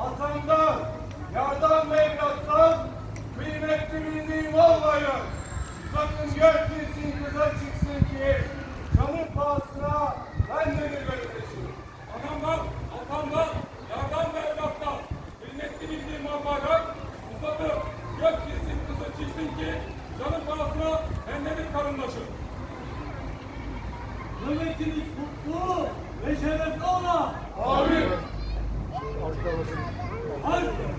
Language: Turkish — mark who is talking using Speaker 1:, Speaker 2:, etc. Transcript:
Speaker 1: atamdan, yardan ve evlattan kıymetli bildiğim olmayı sakın görmesin kıza çıksın ki canın pahasına ben de bir bölümdeşim.
Speaker 2: Anamdan, atamdan, yardan ve evlattan kıymetli bildiğim olmayı uzatı gökçesin kıza çıksın ki canın pahasına ben de bir karındaşım.
Speaker 3: Nöbetiniz kutlu ve şerefli olan
Speaker 1: Amin.
Speaker 3: Harp